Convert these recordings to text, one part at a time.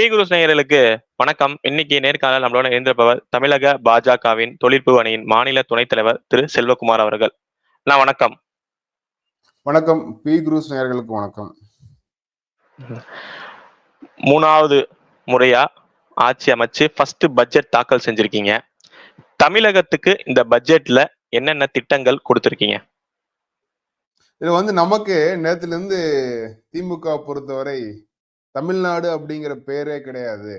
B குரு நேயர்களுக்கு வணக்கம். இன்னைக்கு நேர்காணல் நம்மளோட இருந்திருப்பவர் தமிழக பாஜகவின் தொழிற்பு அணியின் மாநில துணைத் தலைவர் திரு செல்வகுமார் அவர்கள். நான் வணக்கம். வணக்கம். பி. குரூஸ் நேயர்களுக்கு வணக்கம். மூணாவது முறையா ஆட்சி அமைச்சு ஃபர்ஸ்ட் பட்ஜெட் தாக்கல் செஞ்சிருக்கீங்க. தமிழகத்துக்கு இந்த பட்ஜெட்ல என்னென்ன திட்டங்கள் கொடுத்திருக்கீங்க? இது வந்து நமக்கு நேத்துல இருந்து திமுக பொறுத்தவரை தமிழ்நாடு அப்படிங்கிற பேரே கிடையாது.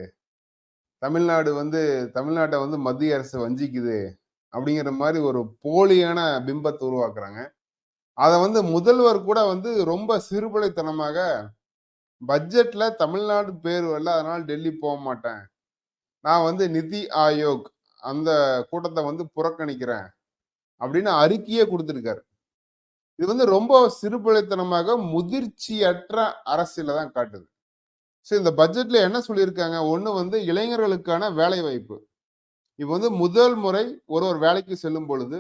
தமிழ்நாடு வந்து தமிழ்நாட்டை வந்து மத்திய அரசு வஞ்சிக்குது அப்படிங்கிற மாதிரி ஒரு போலியான பிம்பத்தை உருவாக்குறாங்க. அதை வந்து முதல்வர் கூட வந்து ரொம்ப சிறுபடைத்தனமாக பட்ஜெட்ல தமிழ்நாடு பேர் வரல அதனால டெல்லி போக மாட்டேன். நான் வந்து நிதி ஆயோக் அந்த கூட்டத்தை வந்து புறக்கணிக்கிறேன் அப்படின்னு அறிக்கையே கொடுத்துருக்காரு. இது வந்து ரொம்ப சிறுபடைத்தனமாக முதிர்ச்சியற்ற அரசியல தான் காட்டுது. ஸோ இந்த பட்ஜெட்ல என்ன சொல்லியிருக்காங்க? ஒன்று வந்து இளைஞர்களுக்கான வேலை வாய்ப்பு இப்போ வந்து முதல் முறை ஒரு ஒரு வேலைக்கு செல்லும் பொழுது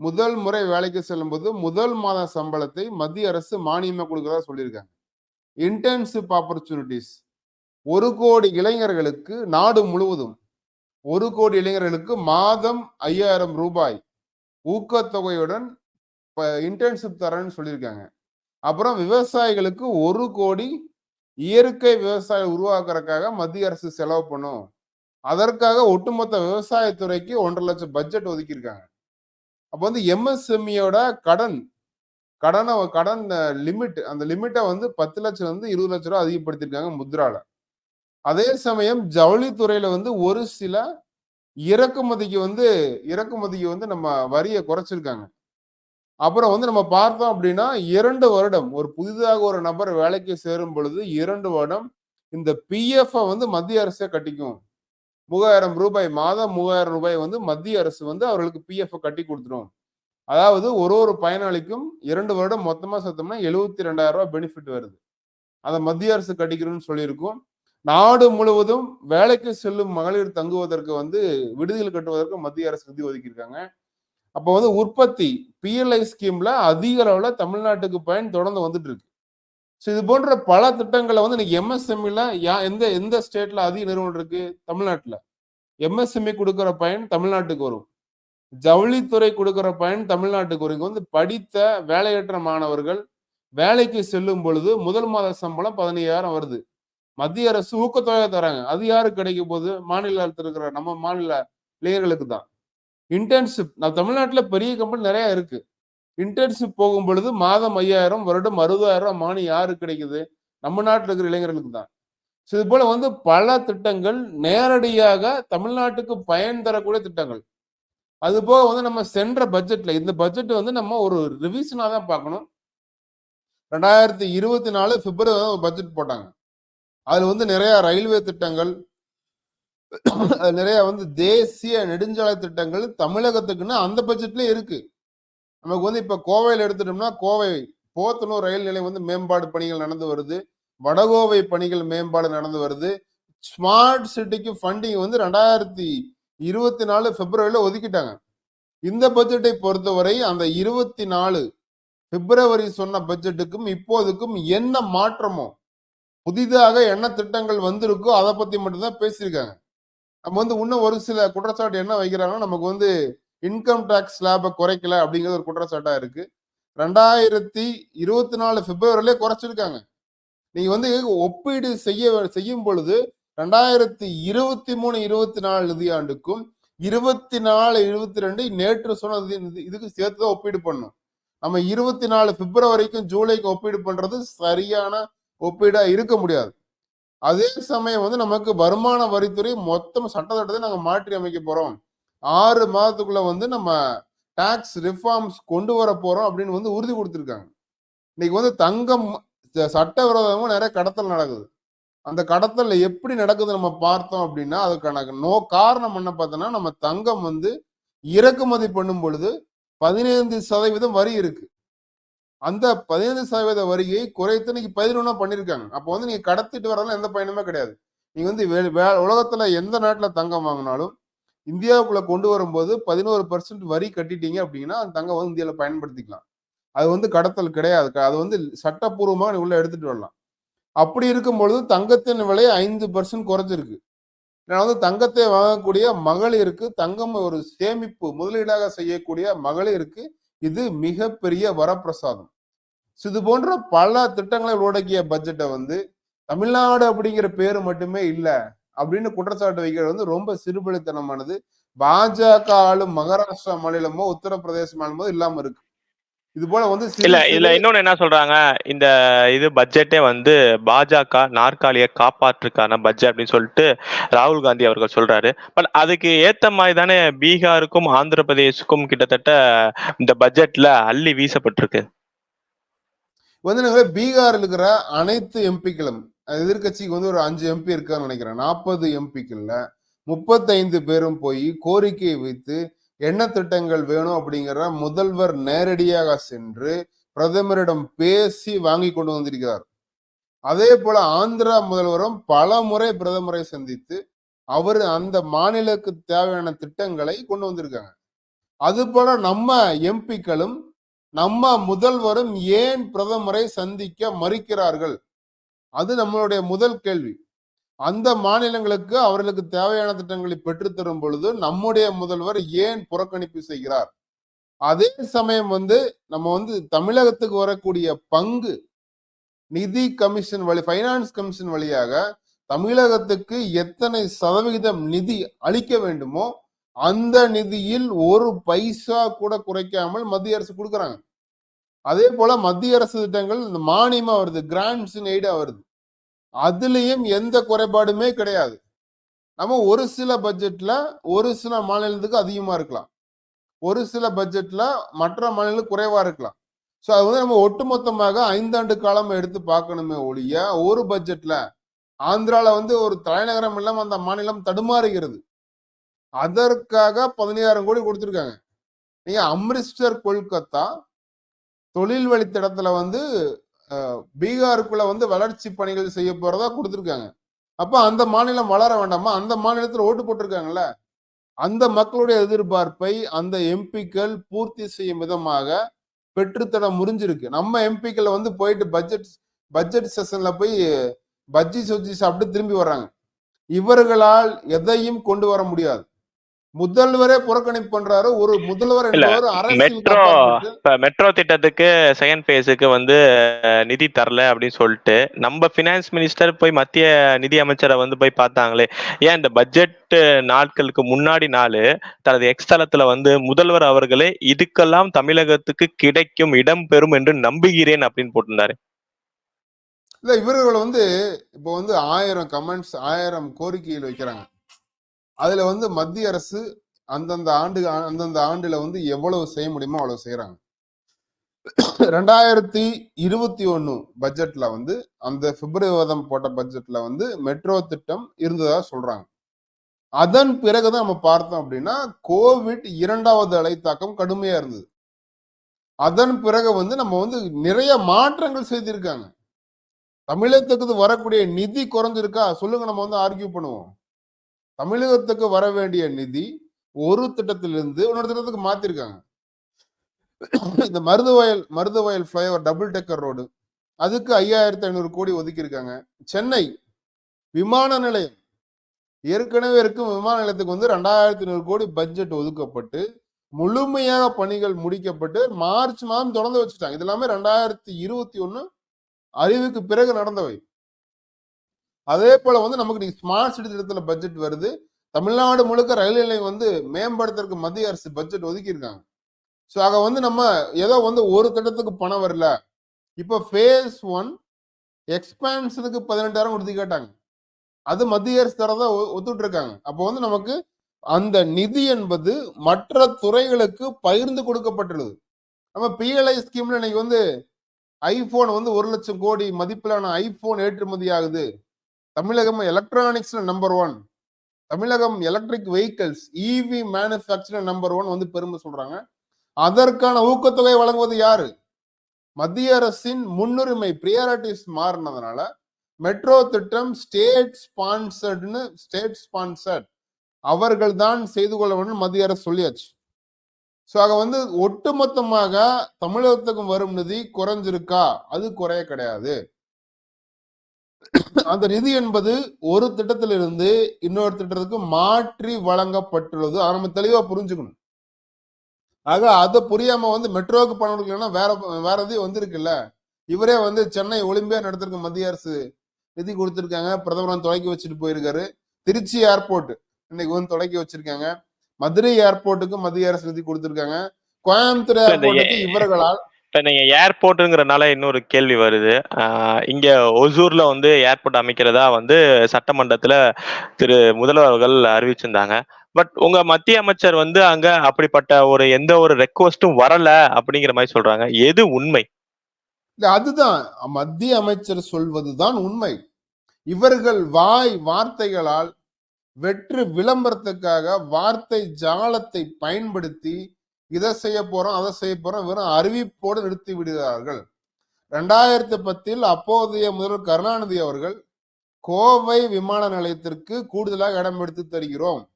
முதல் முறை வேலைக்கு செல்லும்போது முதல் மாத சம்பளத்தை மத்திய அரசு மானியமாக கொடுக்குறதா சொல்லியிருக்காங்க. இன்டர்ன்ஷிப் ஆப்பர்ச்சுனிட்டிஸ் ஒரு கோடி இளைஞர்களுக்கு நாடு முழுவதும் ஒரு கோடி இளைஞர்களுக்கு மாதம் ஐயாயிரம் ரூபாய் ஊக்கத்தொகையுடன் இன்டர்ன்ஷிப் தரேன்னு சொல்லியிருக்காங்க. அப்புறம் விவசாயிகளுக்கு ஒரு கோடி இயற்கை விவசாயம் உருவாக்குறதுக்காக மத்திய அரசு செலவு பண்ணும். அதற்காக ஒட்டுமொத்த விவசாயத்துறைக்கு ஒன்றரை லட்சம் பட்ஜெட் ஒதுக்கியிருக்காங்க. அப்போ வந்து எம்எஸ்எம்இயோட கடன் கடனை கடன் லிமிட் அந்த லிமிட்டை வந்து பத்து லட்சம் வந்து இருபது லட்ச ரூபா அதிகப்படுத்தியிருக்காங்க முத்ரால. அதே சமயம் ஜவுளித்துறையில வந்து ஒரு சில இறக்குமதிக்கு வந்து இறக்குமதிக்கு வந்து நம்ம வரியை குறைச்சிருக்காங்க. அப்புறம் வந்து நம்ம பார்த்தோம் அப்படின்னா இரண்டு வருடம் ஒரு புதிதாக ஒரு நபர் வேலைக்கு சேரும் பொழுது இரண்டு வருடம் இந்த பிஎஃப் வந்து மத்திய அரசே கட்டிக்கும். மூவாயிரம் ரூபாய் மாதம் மூவாயிரம் ரூபாய் வந்து மத்திய அரசு வந்து அவர்களுக்கு பிஎஃப் கட்டி கொடுத்துரும் அதாவது ஒரு ஒரு பயனாளிக்கும் இரண்டு வருடம் மொத்தமா சேர்த்தோம்னா எழுபத்தி ரெண்டாயிரம் ரூபாய் பெனிஃபிட் வருது. அதை மத்திய அரசு கட்டிக்கணும்னு சொல்லியிருக்கும். நாடு முழுவதும் வேலைக்கு செல்லும் மகளிர் தங்குவதற்கு வந்து விடுதிகள் கட்டுவதற்கு மத்திய அரசு நிதி ஒதுக்கியிருக்காங்க. அப்போ வந்து உற்பத்தி பிஎல்ஐ ஸ்கீம்ல அதிக அளவில் தமிழ்நாட்டுக்கு பயன் தொடர்ந்து வந்துட்டு இருக்கு ஸோ இது போன்ற பல திட்டங்களை வந்து இன்னைக்கு எம்எஸ்எம்இல யா எந்த எந்த ஸ்டேட்ல அதிக நிறுவனம் இருக்கு? தமிழ்நாட்டில். எம்எஸ்எம்இ கொடுக்குற பயன் தமிழ்நாட்டுக்கு வரும். ஜவுளித்துறை கொடுக்குற பயன் தமிழ்நாட்டுக்கு வரும். இங்கே வந்து படித்த வேலையற்ற மாணவர்கள் வேலைக்கு செல்லும் பொழுது முதல் மாத சம்பளம் பதினையாயிரம் வருது. மத்திய அரசு ஊக்கத்தொகை தராங்க. அது யாருக்கு கிடைக்கும் போது மாநிலத்தில் இருக்கிற நம்ம மாநில இளைஞர்களுக்கு தான். இன்டர்ன்ஷிப் நான் தமிழ்நாட்டில் பெரிய கம்பெனி நிறையா இருக்கு. இன்டர்ன்ஷிப் போகும் பொழுது மாதம் ஐயாயிரம் வருடம் அறுபதாயிரம் மானி யாருக்கு கிடைக்குது? நம்ம நாட்டில் இருக்கிற இளைஞர்களுக்கு தான். ஸோ இது போல வந்து பல திட்டங்கள் நேரடியாக தமிழ்நாட்டுக்கு பயன் தரக்கூடிய திட்டங்கள். அது போக வந்து நம்ம சென்ற பட்ஜெட்ல இந்த பட்ஜெட் வந்து நம்ம ஒரு ரிவிஷனாக தான் பார்க்கணும். ரெண்டாயிரத்தி இருபத்தி நாலு பிப்ரவரி பட்ஜெட் போட்டாங்க. அதில் வந்து நிறைய ரயில்வே திட்டங்கள் நிறைய வந்து தேசிய நெடுஞ்சாலை திட்டங்கள் தமிழகத்துக்குன்னு அந்த பட்ஜெட்லயே இருக்கு. நமக்கு வந்து இப்ப கோவையில் எடுத்துட்டோம்னா கோவை போத்தனூர் ரயில் நிலையம் வந்து மேம்பாடு பணிகள் நடந்து வருது. வடகோவை பணிகள் மேம்பாடு நடந்து வருது. ஸ்மார்ட் சிட்டிக்கு ஃபண்டிங் வந்து ரெண்டாயிரத்தி இருபத்தி நாலு பிப்ரவரியில ஒதுக்கிட்டாங்க. இந்த பட்ஜெட்டை பொறுத்தவரை அந்த இருபத்தி நாலு பிப்ரவரி சொன்ன பட்ஜெட்டுக்கும் இப்போதுக்கும் என்ன மாற்றமோ புதிதாக என்ன திட்டங்கள் வந்திருக்கோ அதை பத்தி மட்டும்தான் பேசியிருக்காங்க. நம்ம வந்து இன்னும் ஒரு சில குற்றச்சாட்டு என்ன வைக்கிறாங்கன்னா நமக்கு வந்து இன்கம் டேக்ஸ் ஸ்லாபை குறைக்கல அப்படிங்கிறது ஒரு குற்றச்சாட்டா இருக்கு. ரெண்டாயிரத்தி இருபத்தி நாலு பிப்ரவரிலே குறைச்சிருக்காங்க. நீங்க வந்து ஒப்பீடு செய்ய செய்யும் பொழுது ரெண்டாயிரத்தி இருபத்தி மூணு இருபத்தி நாலு நிதியாண்டுக்கும் இருபத்தி நாலு இருபத்தி ரெண்டு நேற்று சொன்ன இதுக்கு சேர்த்து தான் ஒப்பீடு பண்ணும் நம்ம இருபத்தி நாலு பிப்ரவரிக்கும் ஜூலைக்கும் ஒப்பீடு பண்றது சரியான ஒப்பீடா இருக்க முடியாது. அதே சமயம் வந்து நமக்கு வருமான வரித்துறை மொத்தம் சட்டத்திட்டத்தை நாங்கள் மாற்றி அமைக்க போறோம். ஆறு மாதத்துக்குள்ள வந்து நம்ம டாக்ஸ் ரிஃபார்ம்ஸ் கொண்டு வர போறோம் அப்படின்னு வந்து உறுதி கொடுத்துருக்காங்க. இன்னைக்கு வந்து தங்கம் சட்டவிரோதமும் நிறைய கடத்தல் நடக்குது. அந்த கடத்தல் எப்படி நடக்குது நம்ம பார்த்தோம் அப்படின்னா அதுக்கான நோ காரணம் என்ன பார்த்தோன்னா நம்ம தங்கம் வந்து இறக்குமதி பண்ணும் பொழுது பதினைந்து சதவீதம் வரி இருக்கு. அந்த பதினைந்து சதவீத வரியை குறைத்து இன்னைக்கு பதினொன்னா பண்ணிருக்காங்க. அப்போ வந்து நீங்க கடத்திட்டு வரலாம் எந்த பயனுமே கிடையாது. நீங்க வந்து உலகத்துல எந்த நாட்டுல தங்கம் வாங்கினாலும் இந்தியாவுக்குள்ள கொண்டு வரும்போது பதினோரு பர்சன்ட் வரி கட்டிட்டீங்க அப்படின்னா அந்த தங்கம் வந்து இந்தியாவில் பயன்படுத்திக்கலாம். அது வந்து கடத்தல் கிடையாது. அது வந்து சட்டப்பூர்வமாக நீ உள்ள எடுத்துட்டு வரலாம். அப்படி இருக்கும் பொழுது தங்கத்தின் விலை ஐந்து பர்சன்ட் குறைஞ்சிருக்கு. ஏன்னா வந்து தங்கத்தை வாங்கக்கூடிய மகளிருக்கு தங்கம் ஒரு சேமிப்பு முதலீடாக செய்யக்கூடிய மகளிருக்கு இது மிகப்பெரிய வரப்பிரசாதம். இது போன்ற பல திட்டங்களை உள்ளடக்கிய பட்ஜெட்டை வந்து தமிழ்நாடு அப்படிங்கிற பேரு மட்டுமே இல்லை அப்படின்னு குற்றச்சாட்டு வைக்கிறது வந்து ரொம்ப சிறுபலித்தனமானது பாஜக ஆளும் மகாராஷ்டிரா மாநிலமோ உத்தரப்பிரதேச மாநிலமோ இல்லாம இருக்கு. இது போல வந்து இல்ல இதுல இன்னொன்னு என்ன சொல்றாங்க? இந்த இது பட்ஜெட்டே வந்து பாஜக நாற்காலியை காப்பாற்றுக்கான பட்ஜெட் அப்படின்னு சொல்லிட்டு ராகுல் காந்தி அவர்கள் சொல்றாரு. பட் அதுக்கு ஏத்த மாதிரி தானே பீகாருக்கும் ஆந்திர பிரதேசுக்கும் கிட்டத்தட்ட இந்த பட்ஜெட்ல அள்ளி வீசப்பட்டிருக்கு. வந்து பீகார்ல இருக்கிற அனைத்து எம்பிக்களும் எதிர்க்கட்சிக்கு வந்து ஒரு அஞ்சு எம்பி இருக்கான்னு நினைக்கிறேன். நாற்பது எம்பிக்கள்ல முப்பத்தைந்து பேரும் போய் கோரிக்கையை வைத்து என்ன திட்டங்கள் வேணும் அப்படிங்கிற முதல்வர் நேரடியாக சென்று பிரதமரிடம் பேசி வாங்கி கொண்டு வந்திருக்கிறார். அதே போல ஆந்திரா முதல்வரும் பல முறை பிரதமரை சந்தித்து அவர் அந்த மாநிலக்கு தேவையான திட்டங்களை கொண்டு வந்திருக்காங்க. அது போல நம்ம எம்பிக்களும் நம்ம முதல்வரும் ஏன் பிரதமரை சந்திக்க மறுக்கிறார்கள்? அது நம்மளுடைய முதல் கேள்வி. அந்த மாநிலங்களுக்கு அவர்களுக்கு தேவையான திட்டங்களை பெற்றுத்தரும் பொழுது நம்முடைய முதல்வர் ஏன் புறக்கணிப்பு செய்கிறார்? அதே சமயம் வந்து நம்ம வந்து தமிழகத்துக்கு வரக்கூடிய பங்கு நிதி கமிஷன் வழி ஃபைனான்ஸ் கமிஷன் வழியாக தமிழகத்துக்கு எத்தனை சதவிகிதம் நிதி அளிக்க வேண்டுமோ அந்த நிதியில் ஒரு பைசா கூட குறைக்காமல் மத்திய அரசு கொடுக்குறாங்க. அதே போல மத்திய அரசு திட்டங்கள் இந்த மானியமா வருது கிராண்ட்ஸ் எய்டா வருது. அதுலேயும் எந்த குறைபாடுமே கிடையாது. நம்ம ஒரு சில பட்ஜெட்ல ஒரு சில மாநிலத்துக்கு அதிகமா இருக்கலாம். ஒரு சில பட்ஜெட்ல மற்ற மாநிலம் குறைவா இருக்கலாம். ஸோ அது வந்து நம்ம ஒட்டுமொத்தமாக ஐந்தாண்டு காலம் எடுத்து பார்க்கணுமே ஒழிய ஒரு பட்ஜெட்ல ஆந்திரால வந்து ஒரு தலைநகரம் இல்லாமல் அந்த மாநிலம் தடுமாறுகிறது. அதற்காக பதினாயிரம் கோடி கொடுத்துருக்காங்க. நீங்க அம்ரிஸ்டர் கொல்கத்தா தொழில் வழித்தடத்துல வந்து பீகாருக்குள்ள வந்து வளர்ச்சி பணிகள் செய்ய போறதா கொடுத்துருக்காங்க. அப்ப அந்த மாநிலம் வளர வேண்டாமா? அந்த மாநிலத்தில் ஓட்டு போட்டிருக்காங்கல்ல? அந்த மக்களுடைய எதிர்பார்ப்பை அந்த எம்பிக்கள் பூர்த்தி செய்யும் விதமாக பெற்றுத்தர முடிஞ்சிருக்கு நம்ம எம்பிக்களை வந்து போயிட்டு பட்ஜெட் பட்ஜெட் செஷன்ல போய் பஜ்ஜி சொஜ்ஜி சாப்பிட்டு திரும்பி வர்றாங்க. இவர்களால் எதையும் கொண்டு வர முடியாது. முதல்வரே புறக்கணிப்பு பண்றாரு. ஒரு முதல்வர் மெட்ரோ இப்ப மெட்ரோ திட்டத்துக்கு செகண்ட் பேஸுக்கு வந்து நிதி தரல அப்படின்னு சொல்லிட்டு நம்ம பினான்ஸ் மினிஸ்டர் போய் மத்திய நிதி அமைச்சரை வந்து போய் பார்த்தாங்களே ஏன் இந்த பட்ஜெட் நாட்களுக்கு முன்னாடி நாள் தனது எக்ஸ் தளத்துல வந்து முதல்வர் அவர்களே இதுக்கெல்லாம் தமிழகத்துக்கு கிடைக்கும் இடம் பெறும் என்று நம்புகிறேன் அப்படின்னு போட்டிருந்தாரு. இல்ல இவர்கள் வந்து இப்போ வந்து ஆயிரம் கமெண்ட்ஸ் ஆயிரம் கோரிக்கைகள் வைக்கிறாங்க. அதுல வந்து மத்திய அரசு அந்தந்த ஆண்டு அந்தந்த ஆண்டுல வந்து எவ்வளவு செய்ய முடியுமோ அவ்வளவு செய்யறாங்க ரெண்டாயிரத்தி இருபத்தி ஒண்ணு பட்ஜெட்ல வந்து அந்த பிப்ரவரி மாதம் போட்ட பட்ஜெட்ல வந்து மெட்ரோ திட்டம் இருந்ததா சொல்றாங்க. அதன் பிறகுதான் நம்ம பார்த்தோம் அப்படின்னா கோவிட் இரண்டாவது அலை தாக்கம் கடுமையா இருந்தது. அதன் பிறகு வந்து நம்ம வந்து நிறைய மாற்றங்கள் செய்திருக்காங்க. தமிழகத்துக்கு வரக்கூடிய நிதி குறைஞ்சிருக்கா? சொல்லுங்க நம்ம வந்து ஆர்கியூ பண்ணுவோம். தமிழகத்துக்கு வர வேண்டிய நிதி ஒரு திட்டத்திலிருந்து இன்னொரு திட்டத்துக்கு மாத்திருக்காங்க. இந்த Maruthuvayal Maruthuvayal flyover double decker road அதுக்கு ஐயாயிரத்தி ஐநூறு கோடி ஒதுக்கியிருக்காங்க. சென்னை விமான நிலையம் ஏற்கனவே இருக்கும் விமான நிலையத்துக்கு வந்து ரெண்டாயிரத்தி ஐநூறு கோடி பட்ஜெட் ஒதுக்கப்பட்டு முழுமையாக பணிகள் முடிக்கப்பட்டு மார்ச் மாதம் தொடர்ந்து வச்சுட்டாங்க. இது எல்லாமே ரெண்டாயிரத்தி இருபத்தி ஒண்ணு அறிவுக்கு பிறகு நடந்தவை. அதே போல வந்து நமக்கு நீ ஸ்மார்ட் சிட்டி திட்டத்துல பட்ஜெட் வருது. தமிழ்நாடு முழுக்க ரயில் நிலையம் வந்து மேம்படுத்துறதுக்கு மத்திய அரசு பட்ஜெட் ஒதுக்கியிருக்காங்க. ஸோ அங்கே வந்து நம்ம ஏதோ வந்து ஒரு திட்டத்துக்கு பணம் வரல. இப்போ ஃபேஸ் ஒன் எக்ஸ்பேன்ஸுக்கு பதினெட்டாயிரம் கொடுத்து கேட்டாங்க. அது மத்திய அரசு தரதா ஒ- ஒத்துட்டு இருக்காங்க அப்போ வந்து நமக்கு அந்த நிதி என்பது மற்ற துறைகளுக்கு பகிர்ந்து கொடுக்கப்பட்டுள்ளது. நம்ம பிஎல்ஐ ஸ்கீம்ல இன்னைக்கு வந்து ஐபோன் வந்து ஒரு லட்சம் கோடி மதிப்பிலான ஐபோன் ஏற்றுமதி ஆகுது. Tamilagam எலக்ட்ரானிக்ஸ்ல number one Tamilagam electric vehicles EV manufacture number one வந்து பெருமை சொல்றாங்க. அதற்கான ஊக்கத்தொகை வழங்குவது யாரு? மத்திய அரசின் முன்னுரிமை ப்ரியாரிட்டிஸ் மாறினதுனால மெட்ரோ திட்டம் ஸ்டேட் ஸ்பான்சர்டுன்னு ஸ்டேட் ஸ்பான்சர்ட் அவர்கள் தான் செய்து கொள்ள வேண்டும் மத்திய அரசு சொல்லியாச்சு. ஸோ ஆக வந்து ஒட்டுமொத்தமாக தமிழகத்துக்கும் வரும் நிதி குறைஞ்சிருக்கா? அது குறைய கிடையாது. அந்த நிதி என்பது ஒரு திட்டத்திலிருந்து இன்னொரு திட்டத்துக்கு மாற்றி வழங்கப்பட்டுள்ளது. அதை நம்ம தெளிவா புரிஞ்சுக்கணும். ஆக அதை புரியாம வந்து மெட்ரோவுக்கு பணம் கொடுக்கலன்னா வேற வேற இது வந்திருக்குல்ல. இவரே வந்து சென்னை ஒலிம்பியா நடத்திருக்க மத்திய அரசு நிதி கொடுத்திருக்காங்க. பிரதமர் தொடக்கி வச்சுட்டு போயிருக்காரு. திருச்சி ஏர்போர்ட் இன்னைக்கு வந்து தொடக்கி வச்சிருக்காங்க. மதுரை ஏர்போர்ட்டுக்கு மத்திய அரசு நிதி கொடுத்திருக்காங்க. கோயம்புத்தூர் ஏர்போர்ட்டுக்கு இவர்களால் இப்போ நீங்கள் ஏர்போர்ட்டுங்கிறனால இன்னொரு கேள்வி வருது. இங்கே ஒசூரில் வந்து ஏர்போர்ட் அமைக்கிறதா வந்து சட்டமன்றத்தில் திரு முதல்வர் அவர்கள் அறிவிச்சிருந்தாங்க. பட் உங்க மத்திய அமைச்சர் வந்து அங்க அப்படிப்பட்ட ஒரு எந்த ஒரு ரெக்வஸ்டும் வரல அப்படிங்கிற மாதிரி சொல்றாங்க. எது உண்மை? இல்ல அதுதான். மத்திய அமைச்சர் சொல்வதுதான் உண்மை. இவர்கள் வாய் வார்த்தைகளால் வெற்று விளம்பரத்துக்காக வார்த்தை ஜாலத்தை பயன்படுத்தி இதை செய்ய போறோம் அதை செய்ய போறோம் வெறும் அறிவிப்போடு நிறுத்தி விடுகிறார்கள். ரெண்டாயிரத்தி பத்தில் அப்போதைய முதல்வர் கருணாநிதி அவர்கள் கோவை விமான நிலையத்திற்கு கூடுதலாக இடம் எடுத்து தருகிறோம்.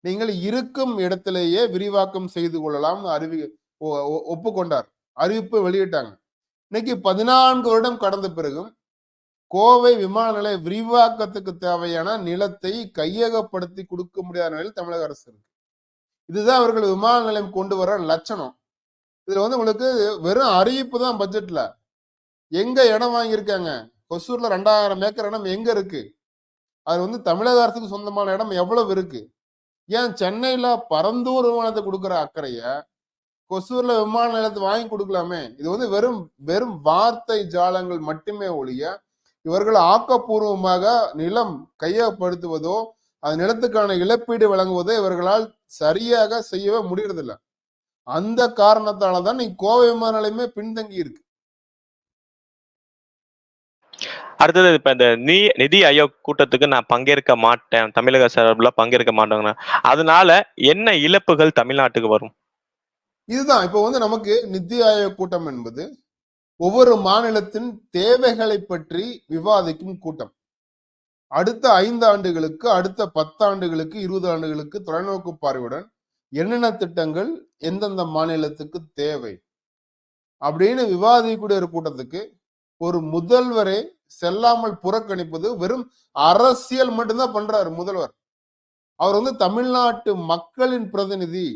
நீங்கள் இருக்கும் இடத்திலேயே விரிவாக்கம் செய்து கொள்ளலாம் அறிவி ஒ- ஒ- ஒப்புக்கொண்டார். அறிவிப்பு வெளியிட்டாங்க. இன்னைக்கு பதினான்கு வருடம் கடந்த பிறகும் கோவை விமான நிலைய விரிவாக்கத்துக்கு தேவையான நிலத்தை கையகப்படுத்தி கொடுக்க முடியாத நிலையில் தமிழக அரசு இருக்கு. இதுதான் அவர்கள் விமான நிலையம் கொண்டு வர லட்சணம். இதுல வந்து உங்களுக்கு வெறும் அறிவிப்பு தான் பட்ஜெட்ல எங்க இடம் வாங்கியிருக்காங்க? கொசூர்ல ரெண்டாயிரம் ஏக்கர் இடம் எங்க இருக்கு? அது வந்து தமிழக அரசுக்கு சொந்தமான இடம் எவ்வளவு இருக்கு? ஏன் சென்னையில பரந்தூர் விமானத்தை கொடுக்குற அக்கறைய கொசூர்ல விமான நிலையத்தை வாங்கி கொடுக்கலாமே? இது வந்து வெறும் வெறும் வார்த்தை ஜாலங்கள் மட்டுமே ஒழிய இவர்கள் ஆக்கப்பூர்வமாக நிலம் கையப்படுத்துவதோ அது நிலத்துக்கான இழப்பீடு வழங்குவதோ இவர்களால் சரியாக செய்யவே முடியறதில்ல. அந்த காரணத்தால தான் நீ கோவை விமான நிலையமே பின்தங்கி இருக்கு. அடுத்தது இப்ப இந்த நீ நிதி ஆயோக் கூட்டத்துக்கு நான் பங்கேற்க மாட்டேன். தமிழக சார்பில் பங்கேற்க மாட்டேங்க அதனால என்ன இழப்புகள் தமிழ்நாட்டுக்கு வரும்? இதுதான். இப்போ வந்து நமக்கு நித்தி ஆயோக் கூட்டம் என்பது ஒவ்வொரு மாநிலத்தின் தேவைகளை பற்றி விவாதிக்கும் கூட்டம். அடுத்த ஐந்து ஆண்டுகளுக்கு அடுத்த பத்தாண்டுகளுக்கு இருபது ஆண்டுகளுக்கு தொலைநோக்கு பார்வையுடன் என்னென்ன திட்டங்கள் எந்தெந்த மாநிலத்துக்கு தேவை அப்படின்னு விவாதிக்கக்கூடிய ஒரு கூட்டத்துக்கு ஒரு முதல்வரை செல்லாமல் புறக்கணிப்பது வெறும் அரசியல் மட்டும்தான் பண்றாரு முதல்வர். அவர் வந்து தமிழ்நாட்டு மக்களின் பிரதிநிதி.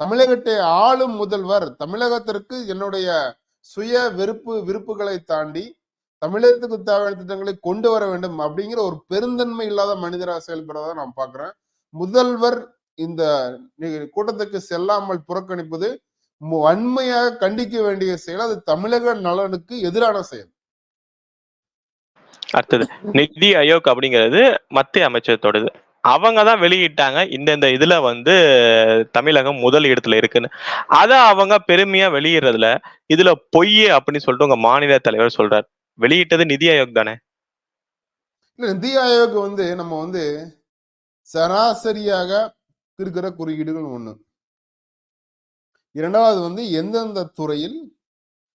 தமிழகத்தை ஆளும் முதல்வர். தமிழகத்திற்கு என்னுடைய சுய வெறுப்பு விருப்புகளை தாண்டி தமிழகத்துக்கு தேவையான திட்டங்களை கொண்டு வர வேண்டும் அப்படிங்கிற ஒரு பெருந்தன்மை இல்லாத மனிதராக செயல்படுறதா நான் பாக்குறேன் முதல்வர் இந்த கூட்டத்துக்கு செல்லாமல் புறக்கணிப்பது வன்மையாக கண்டிக்க வேண்டிய செயல் அது தமிழக நலனுக்கு எதிரான செயல். அடுத்தது நிதி அயோக் அப்படிங்கிறது மத்திய அமைச்சரத்தோடது அவங்க தான் வெளியிட்டாங்க இந்த இந்த இதுல வந்து தமிழகம் முதல் இடத்துல இருக்குன்னு. அத அவங்க பெருமையா வெளியிடுறதுல இதுல பொய் அப்படின்னு சொல்லிட்டு உங்க மாநில தலைவர் சொல்றாரு. வெளியிட்டது நிதி ஆயோக் தானே? இல்ல நிதி ஆயோக் வந்து நம்ம வந்து சராசரியாக இருக்கிற குறியீடுகள் ஒண்ணு. இரண்டாவது வந்து எந்தெந்த துறையில்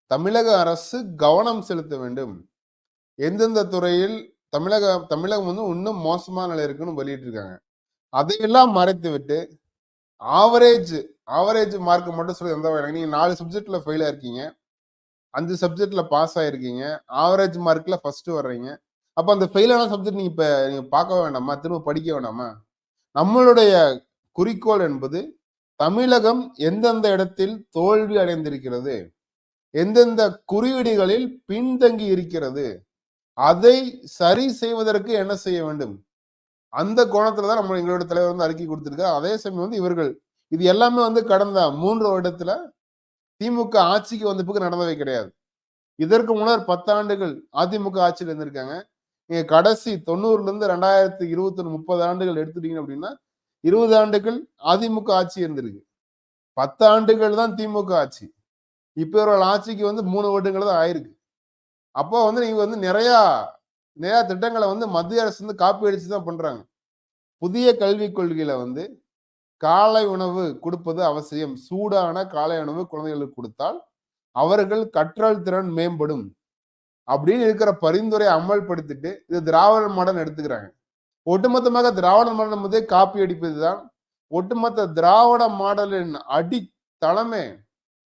தமிழக அரசு கவனம் செலுத்த வேண்டும்? எந்தெந்த துறையில் தமிழக தமிழகம் வந்து இன்னும் மோசமான நிலை இருக்குன்னு வெளியிட்டிருக்காங்க. அதையெல்லாம் மறைத்து விட்டு ஆவரேஜ் ஆவரேஜ் மார்க் மட்டும் சொல்லி எந்த நீங்க நாலு சப்ஜெக்ட்ல ஃபெயிலாக இருக்கீங்க. அஞ்சு சப்ஜெக்ட்ல பாஸ் ஆயிருக்கீங்க. ஆவரேஜ் மார்க்ல ஃபர்ஸ்ட் வர்றீங்க. அப்போ அந்த ஃபெயிலான சப்ஜெக்ட் நீங்க இப்போ நீங்க பார்க்க வேண்டாமா? திரும்ப படிக்க வேண்டாமா? நம்மளுடைய குறிக்கோள் என்பது தமிழகம் எந்தெந்த இடத்தில் தோல்வி அடைந்திருக்கிறது? எந்தெந்த குறியீடுகளில் பின்தங்கி இருக்கிறது? அதை சரி செய்வதற்கு என்ன செய்ய வேண்டும்? அந்த கோணத்துல தான் நம்ம எங்களோட தலைவர் வந்து அறிக்கை கொடுத்திருக்காரு. அதே சமயம் வந்து இவர்கள் இது எல்லாமே வந்து கடந்த மூன்று வருடத்துல திமுக ஆட்சிக்கு வந்த பிறகு நடந்தவை கிடையாது. இதற்கு முன்னர் பத்தாண்டுகள் அதிமுக ஆட்சியில் இருந்திருக்காங்க. நீங்க கடைசி தொண்ணூறுல இருந்து ரெண்டாயிரத்தி இருபத்தி முப்பது ஆண்டுகள் எடுத்துட்டீங்க அப்படின்னா இருபது ஆண்டுகள் அதிமுக ஆட்சி இருந்திருக்கு. பத்து ஆண்டுகள் தான் திமுக ஆட்சி. இப்போ இவர்கள் ஆட்சிக்கு வந்து மூணு வருடங்கள் தான் ஆயிருக்கு. அப்போ வந்து நீங்க வந்து நிறையா நிறையா திட்டங்களை வந்து மத்திய அரசு வந்து காப்பி அடிச்சு தான் பண்றாங்க. புதிய கல்விக் கொள்கையில வந்து காலை உணவு கொடுப்பது அவசியம். சூடான காலை உணவு குழந்தைகளுக்கு கொடுத்தால் அவர்கள் கற்றல் திறன் மேம்படும் அப்படின்னு இருக்கிற பரிந்துரை அமல்படுத்திட்டு இது திராவிட மாடல் எடுத்துக்கிறாங்க. ஒட்டுமொத்தமாக திராவிட மாடல் முதே காப்பி அடிப்பது தான் ஒட்டுமொத்த திராவிட மாடலின் அடி தலைமை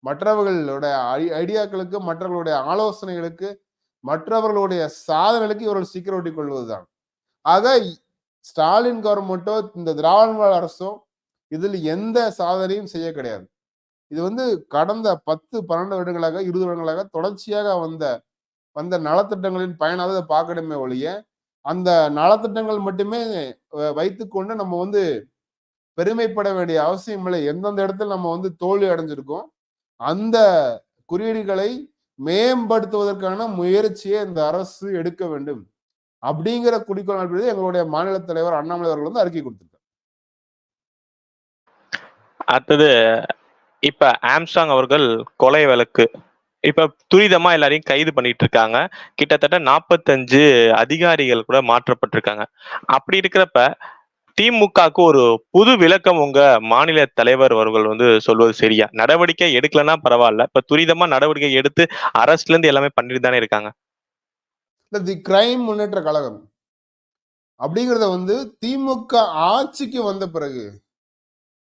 மற்றவர்களுடைய ஐ- ஐடியாக்களுக்கு மற்றவர்களுடைய ஆலோசனைகளுக்கு மற்றவர்களுடைய சாதனைகளுக்கு இவர்கள் சீக்கிரம் ஓட்டிக் கொள்வதுதான் ஆக ஸ்டாலின் கவர்மெண்ட்டோ இந்த திராவிட மாடல் அரசோ இதில் எந்த சாதனையும் செய்ய கிடையாது. இது வந்து கடந்த பத்து பன்னெண்டு வருடங்களாக இருபது வருடங்களாக தொடர்ச்சியாக வந்த வந்த நலத்திட்டங்களின் பயனாக அதை பார்க்கணுமே ஒழிய அந்த நலத்திட்டங்கள் மட்டுமே வைத்துக்கொண்டு நம்ம வந்து பெருமைப்பட வேண்டிய அவசியம் இல்லை. எந்தெந்த இடத்துல நம்ம வந்து தோல்வி அடைஞ்சிருக்கோம் அந்த குறியீடுகளை மேம்படுத்துவதற்கான முயற்சியை இந்த அரசு எடுக்க வேண்டும். அப்படிங்கிற குறிக்கோள் எங்களுடைய மாநில தலைவர் அண்ணாமலை அவர்கள் வந்து அறிக்கை கொடுத்திருக்காரு. அடுத்தது இப்ப ஆம்ஸ்டாங் அவர்கள் கொலை வழக்கு. இப்ப துரிதமா எல்லாரையும் கைது பண்ணிட்டு இருக்காங்க கிட்டத்தட்ட நாற்பத்தஞ்சு அதிகாரிகள் கூட மாற்றப்பட்டிருக்காங்க. அப்படி இருக்கிறப்ப திமுகக்கு ஒரு புது விளக்கம் உங்க மாநில தலைவர் அவர்கள் வந்து சொல்வது சரியா? நடவடிக்கை எடுக்கலன்னா பரவாயில்ல. இப்ப துரிதமா நடவடிக்கை எடுத்து அரசுல இருந்து எல்லாமே பண்ணிட்டு தானே இருக்காங்க. தி கிரைம் முன்னேற்ற கழகம் அப்படிங்கிறத வந்து திமுக ஆட்சிக்கு வந்த பிறகு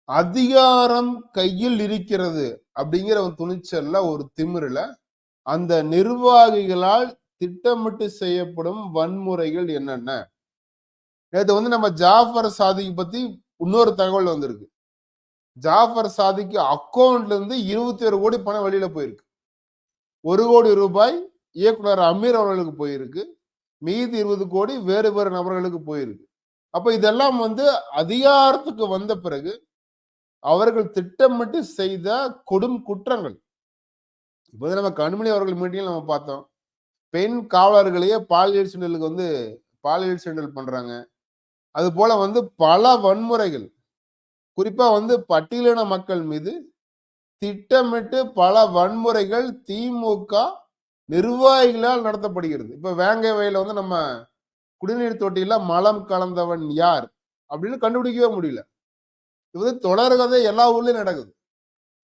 அதிகாரம் கையில் இருக்கிறது அப்படிங்கிற ஒரு துணிச்சல்ல ஒரு திமிரில் அந்த நிர்வாகிகளால் திட்டமிட்டு செய்யப்படும் வன்முறைகள் என்னென்ன? நேற்று வந்து நம்ம ஜாஃபர் சாதிக்கு பத்தி இன்னொரு தகவல் வந்திருக்கு. ஜாஃபர் சாதிக்கு அக்கௌண்ட்ல இருந்து இருபத்தி ஒரு கோடி பணம் வெளியில போயிருக்கு. ஒரு கோடி ரூபாய் இயக்குனர் அமீர் அவர்களுக்கு போயிருக்கு. மீதி இருபது கோடி வேறு வேறு நபர்களுக்கு போயிருக்கு. அப்ப இதெல்லாம் வந்து அதிகாரத்துக்கு வந்த பிறகு அவர்கள் திட்டமிட்டு செய்த கொடும் குற்றங்கள். இப்போ நம்ம கண்மணி அவர்கள் மீட்டிங்கில் நம்ம பார்த்தோம். பெண் காவலர்களையே பாலியல் சீண்டலுக்கு வந்து பாலியல் சீண்டல் பண்ணுறாங்க அது போல வந்து பல வன்முறைகள். குறிப்பாக வந்து பட்டியலின மக்கள் மீது திட்டமிட்டு பல வன்முறைகள் திமுக நிர்வாகிகளால் நடத்தப்படுகிறது. இப்போ வேங்கை வயல வந்து நம்ம குடிநீர் தொட்டியில் மலம் கலந்தவன் யார்? அப்படின்னு கண்டுபிடிக்கவே முடியல. இது வந்து தொடர்கதை எல்லா ஊர்லயும் நடக்குது.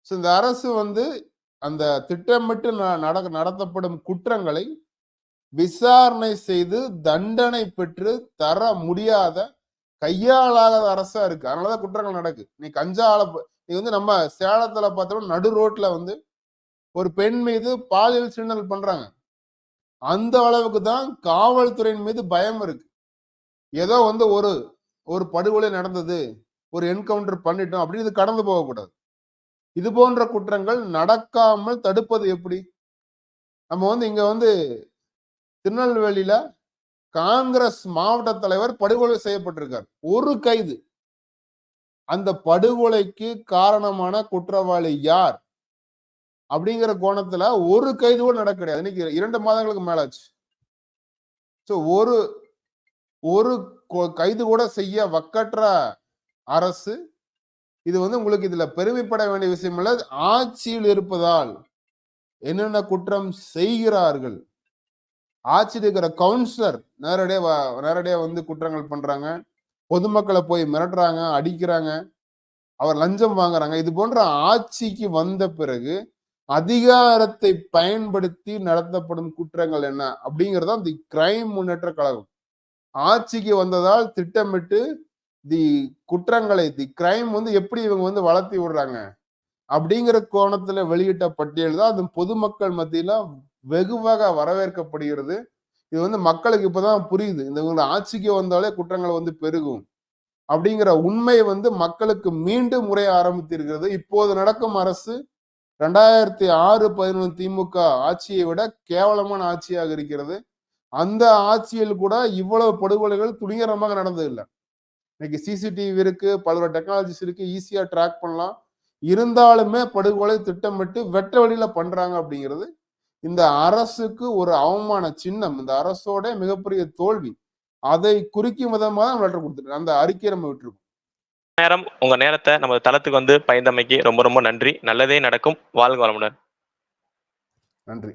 ஸோ இந்த அரசு வந்து அந்த திட்டமிட்டு ந- நடக்க நடத்தப்படும் குற்றங்களை விசாரணை செய்து தண்டனை பெற்று தர முடியாத கையாளாகாத அரசா இருக்கு. அதனாலதான் குற்றங்கள் நடக்கு. நீ கஞ்சால நீ வந்து நம்ம சேலத்துல பார்த்தோம்னா நடு ரோட்ல வந்து ஒரு பெண் மீது பாலியல் சீண்டல் பண்றாங்க. அந்த அளவுக்கு தான் காவல்துறையின் மீது பயம் இருக்கு. ஏதோ வந்து ஒரு ஒரு படுகொலை நடந்தது. ஒரு என்கவுண்டர் பண்ணிட்டோம் அப்படின்னு இது கடந்து போகக்கூடாது. இது போன்ற குற்றங்கள் நடக்காமல் தடுப்பது எப்படி? நம்ம வந்து இங்க வந்து திருநெல்வேலியில காங்கிரஸ் மாவட்ட தலைவர் படுகொலை செய்யப்பட்டிருக்கார். ஒரு கைது. அந்த படுகொலைக்கு காரணமான குற்றவாளி யார்? அப்படிங்கிற கோணத்துல ஒரு கைது கூட நடக்க கிடையாது. இன்னைக்கு இரண்டு மாதங்களுக்கு மேலாச்சு. ஸோ ஒரு ஒரு கொ- கைது கூட செய்ய வக்கற்ற அரசு இது வந்து உங்களுக்கு இதுல பெருமைப்பட வேண்டிய விஷயம் இல்லை. ஆட்சியில் இருப்பதால் என்னென்ன குற்றம் செய்கிறார்கள்? ஆட்சியில் இருக்கிற கவுன்சிலர் நேரடியாக வ- வந்து குற்றங்கள் பண்றாங்க. பொதுமக்களை போய் மிரட்டுறாங்க அடிக்கிறாங்க. அவர் லஞ்சம் வாங்குறாங்க. இது போன்ற ஆட்சிக்கு வந்த பிறகு அதிகாரத்தை பயன்படுத்தி நடத்தப்படும் குற்றங்கள் என்ன? அப்படிங்கிறது தி கிரைம் முன்னேற்ற கழகம். ஆட்சிக்கு வந்ததால் திட்டமிட்டு தி குற்றங்களை தி கிரைம் வந்து எப்படி இவங்க வந்து வளர்த்தி விடுறாங்க? அப்படிங்கிற கோணத்துல வெளியிட்ட பட்டியல் தான் அது பொதுமக்கள் மத்தியில வெகுவாக வரவேற்கப்படுகிறது. இது வந்து மக்களுக்கு இப்பதான் புரியுது. இந்த இவங்க ஆட்சிக்கு வந்தாலே குற்றங்கள் வந்து பெருகும். அப்படிங்கிற உண்மை வந்து மக்களுக்கு மீண்டும் முறைய ஆரம்பித்திருக்கிறது. இப்போது நடக்கும் அரசு ரெண்டாயிரத்தி ஆறு பதினொன்று திமுக ஆட்சியை விட கேவலமான ஆட்சியாக இருக்கிறது. அந்த ஆட்சியில் கூட இவ்வளவு படுகொலைகள் துணிகரமாக நடந்ததில்லை. இன்னைக்கு சிசிடிவி இருக்கு பல்வேறு டெக்னாலஜிஸ் இருக்கு ஈஸியா ட்ராக் பண்ணலாம். இருந்தாலுமே படுகொலை திட்டமிட்டு வெட்ட வழியில பண்றாங்க அப்படிங்கிறது இந்த அரசுக்கு ஒரு அவமான சின்னம். இந்த அரசோட மிகப்பெரிய தோல்வி. அதை குறிக்கும் விதமாக தான் லெட்டர் கொடுத்துருக்கோம் அந்த அறிக்கையை நம்ம விட்டுருக்கோம். நேரம் உங்க நேரத்தை நம்ம தளத்துக்கு வந்து பயந்தமைக்கு ரொம்ப ரொம்ப நன்றி. நல்லதே நடக்கும். வாழ்க வளமுடன். நன்றி.